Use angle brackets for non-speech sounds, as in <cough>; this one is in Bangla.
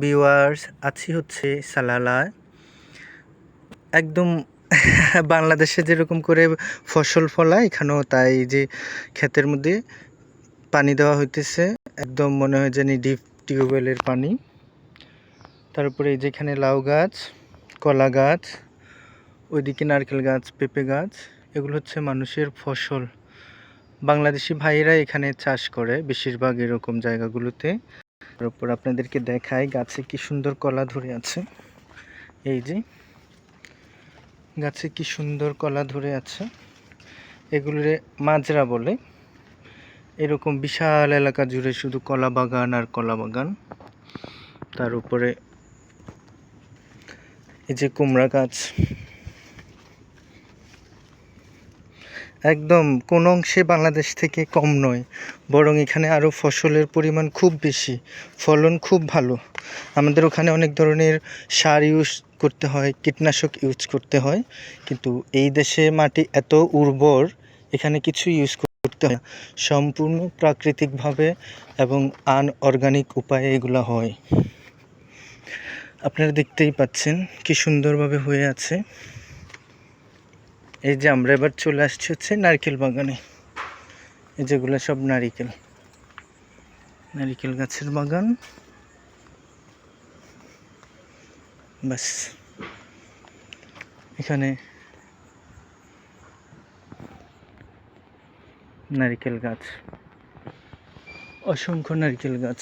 ভিউয়ার্স আছি হচ্ছে সালালায়। একদম <laughs> বাংলাদেশে যেরকম করে ফসল ফলায়, এখানেও তাই যে ক্ষেতের মধ্যে পানি দেওয়া হইতেছে। একদম মনে হয় জানি ডিপ টিউবওয়েলের পানি। তারপরে এই যেখানে লাউ গাছ, কলা গাছ, ওইদিকে নারকেল গাছ, পেঁপে গাছ, এগুলো হচ্ছে মানুষের ফসল। বাংলাদেশি ভাইয়েরা এখানে চাষ করে বেশিরভাগ এরকম জায়গাগুলোতে। তারপর আপনাদেরকে দেখাই গাছে কি সুন্দর কলা ধরে আছে। এই যে, গাছে কি সুন্দর কলা ধরে আছে। এগুলোরে মাজরা বলে। এরকম বিশাল এলাকা জুড়ে শুধু কলা বাগান আর কলা বাগান। তার উপরে এই যে কুমড়া গাছ একদম কোন অংশে বাংলাদেশ থেকে কম নয়, বরং এখানে আরও ফসলের পরিমাণ খুব বেশি, ফলন খুব ভালো। আমাদের ওখানে অনেক ধরনের সার ইউজ করতে হয়, কীটনাশক ইউজ করতে হয়, কিন্তু এই দেশে মাটি এত উর্বর, এখানে কিছু ইউজ করতে হয়। সম্পূর্ণ প্রাকৃতিকভাবে এবং আনঅর্গানিক উপায়ে এগুলো হয়। আপনারা দেখতেই পাচ্ছেন কি সুন্দরভাবে হয়ে আছে। এই যে আমরা এবার চলে আসছি হচ্ছে নারকেল বাগানে। এই যেগুলো সব নারিকেল। নারিকেল গাছের বাগান। ব্যাস। এখানে নারিকেল গাছ। অসংখ্য নারকেল গাছ।